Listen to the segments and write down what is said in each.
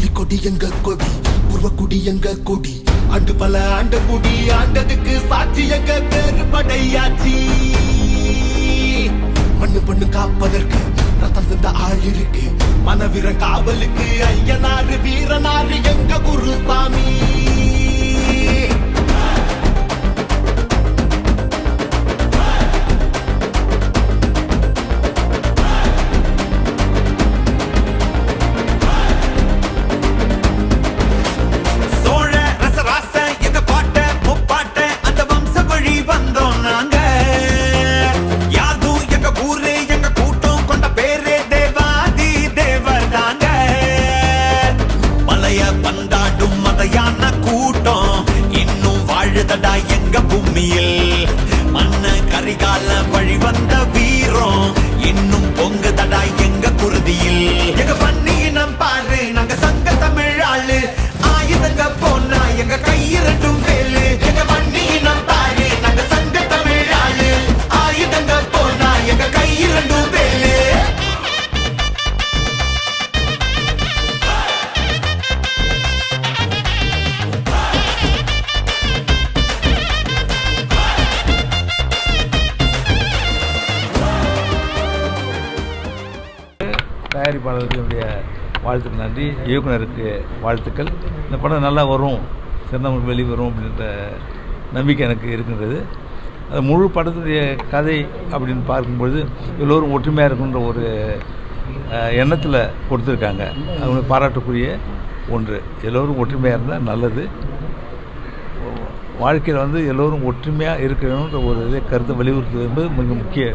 புலிக்கொடி எங்க கொடி உருவக்குடி எங்க கொடி. அண்டு பல ஆண்ட குடி ஆண்டதுக்கு சாட்சி எங்க பேரு படையாச்சி மண்ணு பண்ணு காப்பதற்கு ரத்தம் தந்த ஆள் இருக்கு. மனவீர காவலுக்கு ஐயனாரு வீ மலைய தயாரிப்பாளருக்கு என்னுடைய வாழ்த்துக்கள் நன்றி. இயக்குனருக்கு வாழ்த்துக்கள். இந்த படம் நல்லா வரும். சிறந்த வெளிவரும் அப்படின்ற நம்பிக்கை எனக்கு இருக்கின்றது. அது முழு படத்துடைய கதை அப்படின்னு பார்க்கும்பொழுது எல்லோரும் ஒற்றுமையாக இருக்குன்ற ஒரு எண்ணத்தில் கொடுத்துருக்காங்க. அவங்க பாராட்டக்கூடிய ஒன்று. எல்லோரும் ஒற்றுமையாக இருந்தால் நல்லது. வாழ்க்கையில் வந்து எல்லோரும் ஒற்றுமையாக இருக்கணுன்ற ஒரு இதை கருத்தை வலியுறுத்துவது என்பது மிக முக்கிய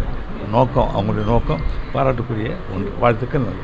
நோக்கம் அவங்களுடைய நோக்கம். பாராட்டுக்குரிய ஒன்று. வாழ்த்துக்கள் நன்றி.